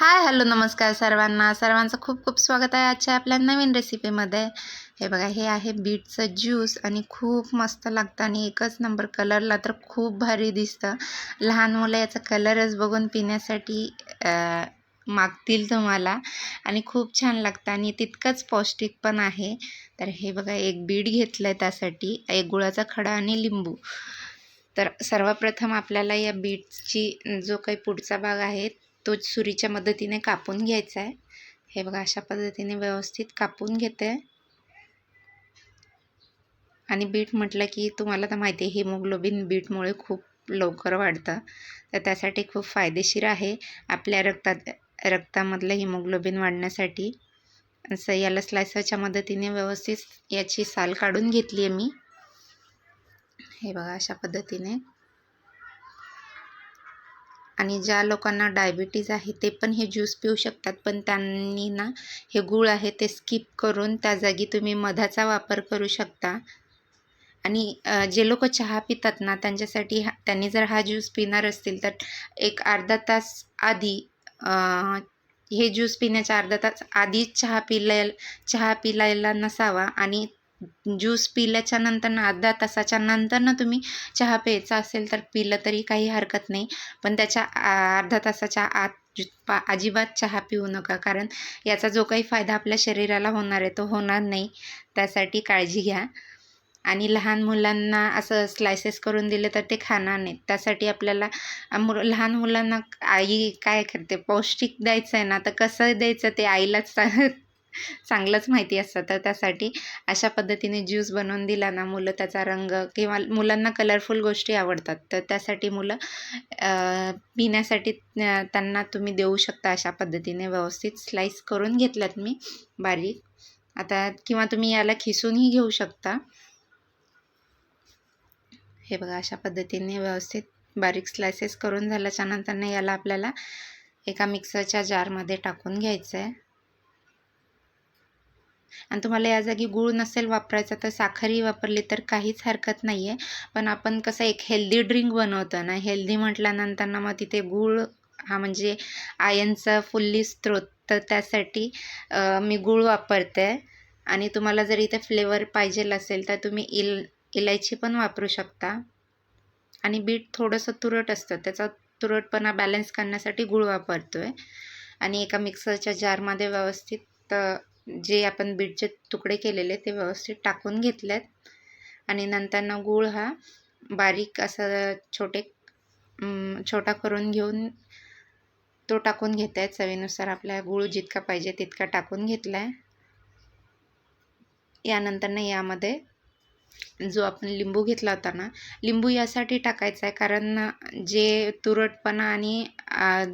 Hi hello नमस्कार सर्वांना. सर्वांचं खूप खूप स्वागत आहे आजच्या आपल्या नवीन रेसिपीमध्ये हे बघा हे आहे बीटचं ज्यूस आणि खूप मस्त लागतं आणि एकच नंबर कलरला तर खूप भारी दिसतं. लहान मुलं याचा कलरच बघून पिण्यासाठी मागतील तुम्हाला आणि खूप छान लागतं आणि तितकंच पौष्टिक पण आहे. तर हे बघा एक बीट घेतलं आहे त्यासाठी एक गुळाचा खडा आणि लिंबू. तर सर्वप्रथम आपल्याला या बीटची जो काही पुढचा भाग आहे तो सुरीच्या मदतीने कापून घ्यायचा आहे हे बघा अशा पद्धतीने व्यवस्थित कापून घेते. आणि बीट म्हटलं की तुम्हाला तर माहिती आहे हिमोग्लोबिन बीटमुळे खूप लवकर वाढतं. तर त्यासाठी खूप फायदेशीर आहे. आपल्या रक्तात रक्तामधलं हिमोग्लोबिन वाढण्यासाठी. असं याला स्लायसरच्या मदतीने व्यवस्थित याची साल काढून घेतली आहे मी. हे बघा अशा पद्धतीने. आणि ज्या लोकांना डायबिटीज आहे ते पण हे ज्यूस पिऊ शकतात पण त्यांनी ना हे गूळ आहे ते स्किप करून त्या जागी तुम्ही मधाचा वापर करू शकता. आणि जे लोक चहा पितात ना त्यांच्यासाठी हा त्यांनी जर हा ज्यूस पिणार असतील तर एक अर्धा तास आधी हे ज्यूस पिण्याच्या अर्धा तास आधीच चहा पिलाय चहा पिलायला नसावा आणि ज्यूस पिल्याच्या नंतर अर्धा तासाच्या नंतरनं तुम्ही चहा प्यायचा असेल तर पिलं तरी काही हरकत नाही. पण त्याच्या आ- तासाच्या आत पा अजिबात चहा पिऊ नका. कारण याचा जो काही फायदा आपल्या शरीराला होणार आहे तो होणार नाही. त्यासाठी काळजी घ्या. आणि लहान मुलांना असं स्लायसेस करून दिले तर ते खाणार नाहीत. त्यासाठी आपल्याला मु लहान मुलांना आई काय करते? पौष्टिक द्यायचं आहे ना तर कसं द्यायचं? ते आईलाच चांगलंच माहिती असतं. तर त्यासाठी अशा पद्धतीने ज्यूस बनवून दिला ना मुलं त्याचा रंग किंवा मुलांना कलरफुल गोष्टी आवडतात. तर त्यासाठी मुलं पिण्यासाठी त्यांना तुम्ही देऊ शकता अशा पद्धतीने व्यवस्थित. स्लाईस करून घेतल्यात मी बारीक. आता किंवा तुम्ही याला खिसूनही घेऊ शकता. हे बघा अशा पद्धतीने व्यवस्थित बारीक स्लायसेस करून झाल्याच्यानंतर याला आपल्याला एका मिक्सरच्या जारमध्ये टाकून घ्यायचं आहे आणि तुम्हाला या जागी गूळ नसेल वापरायचा तर साखरही वापरली तर काहीच हरकत नाही आहे पण आपण कसं एक हेल्दी ड्रिंक बनवतो ना हेल्दी म्हटल्यानंतर ना मग तिथे गूळ हा म्हणजे आयनचा फुल्ली स्रोत तर त्यासाठी मी गूळ वापरते. आणि तुम्हाला जर इथे फ्लेवर पाहिजे असेल तर तुम्ही इल इलायची पण वापरू शकता. आणि बीट थोडंसं तुरट असतं त्याचा तुरटपणा बॅलन्स करण्यासाठी गूळ वापरतो आहे आणि एका मिक्सरच्या जारमध्ये व्यवस्थित जे आपण बीटचे तुकडे केलेले ते व्यवस्थित टाकून घेतलेत. आणि नंतरनं गूळ हा बारीक असं छोटे छोटा करून घेऊन तो टाकून घेत आहे चवीनुसार आपल्या गूळ जितका पाहिजे तितका टाकून घेतला आहे यानंतरनं यामध्ये जो आपण लिंबू घेतला होता ना लिंबू यासाठी टाकायचा आहे कारण जे तुरटपणा आणि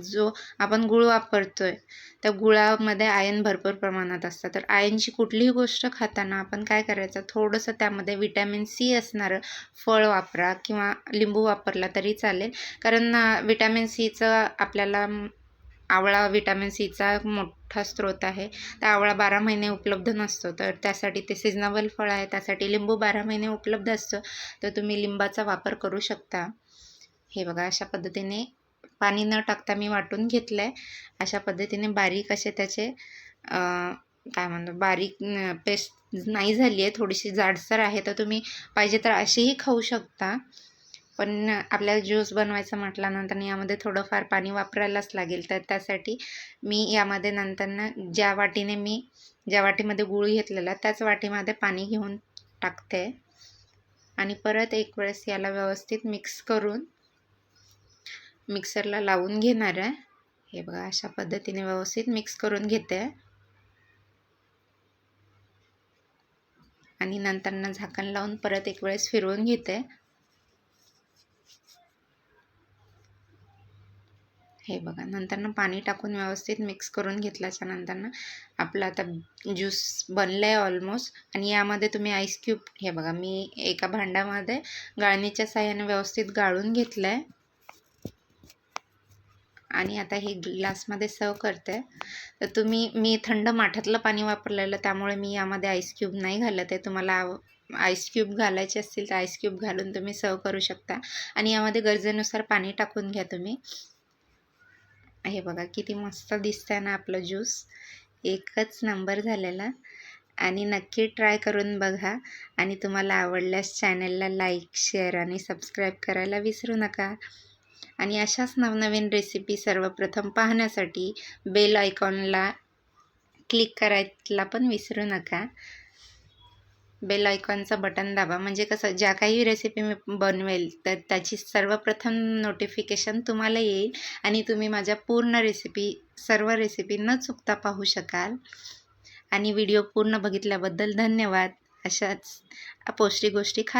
जो आपण गूळ वापरतोय त्या गुळामध्ये आयन भरपूर प्रमाणात असतं. तर आयनची कुठलीही गोष्ट खाताना आपण काय करायचं थोडंसं त्यामध्ये विटॅमिन सी असणारं फळ वापरा किंवा लिंबू वापरला तरी चालेल. कारण विटॅमिन सीचं आपल्याला आवळा विटॅमिन सीचा मोठा स्रोत आहे. तर आवळा बारा महिने उपलब्ध नसतो. तर त्यासाठी ते सिजनेबल फळ आहे. त्यासाठी लिंबू बारा महिने उपलब्ध असतो. तर तुम्ही लिंबाचा वापर करू शकता. हे बघा अशा पद्धतीने पाणी न टाकता मी वाटून घेतलं आहे अशा पद्धतीने बारीक असे त्याचे काय म्हणतो बारीक पेस्ट नाही झाली आहे थोडीशी जाडसर आहे. तर तुम्ही पाहिजे तर अशीही खाऊ शकता. पण आपल्याला ज्यूस बनवायचं म्हटल्यानंतर यामध्ये थोडंफार पाणी वापरायलाच लागेल तर त्यासाठी मी यामध्ये नंतरनं ज्या वाटीने मी ज्या वाटीमध्ये गूळ घेतलेला त्याच वाटीमध्ये पाणी घेऊन टाकते. आणि परत एक वेळेस याला व्यवस्थित मिक्स करून मिक्सरला लावून घेणार आहे. हे बघा अशा पद्धतीने व्यवस्थित मिक्स करून घेते. आणि नंतरनं झाकण लावून परत एक वेळेस फिरवून घेते. हे बघा नंतरनं पाणी टाकून व्यवस्थित मिक्स करून घेतल्याच्या नंतरनं आपलं आता ज्यूस बनलं आहे ऑलमोस्ट आणि यामध्ये तुम्ही आईस क्यूब हे बघा मी एका भांड्यामध्ये गाळणीच्या साह्याने व्यवस्थित गाळून घेतलं आहे आणि आता हे ग्लासमध्ये सर्व करते. तर तुम्ही मी थंड माठातलं पाणी वापरलेलं त्यामुळे मी यामध्ये आईस क्यूब नाही घालत आहे. तुम्हाला आईस क्यूब घालायचे असतील तर आईस क्यूब घालून तुम्ही सर्व करू शकता. आणि यामध्ये गरजेनुसार पाणी टाकून घ्या तुम्ही. हे बघा किती मस्त दिसतंय ना आपलं ज्यूस एकच नंबर झालेला. आणि नक्की ट्राय करून बघा. आणि तुम्हाला आवडल्यास चॅनलला लाईक शेअर आणि सबस्क्राईब करायला विसरू नका. आणि अशाच नवनवीन रेसिपी सर्वप्रथम पाहण्यासाठी बेल आयकॉनला क्लिक करायला पण विसरू नका. बेल आयकॉनचं बटन दाबा. म्हणजे कसं ज्या काही रेसिपी मी बनवेल तर त्याची सर्वप्रथम नोटिफिकेशन तुम्हाला येईल आणि तुम्ही माझ्या पूर्ण रेसिपी सर्व रेसिपी न चुकता पाहू शकाल. आणि व्हिडिओ पूर्ण बघितल्याबद्दल धन्यवाद. अशाच पौष्टिक गोष्टी खा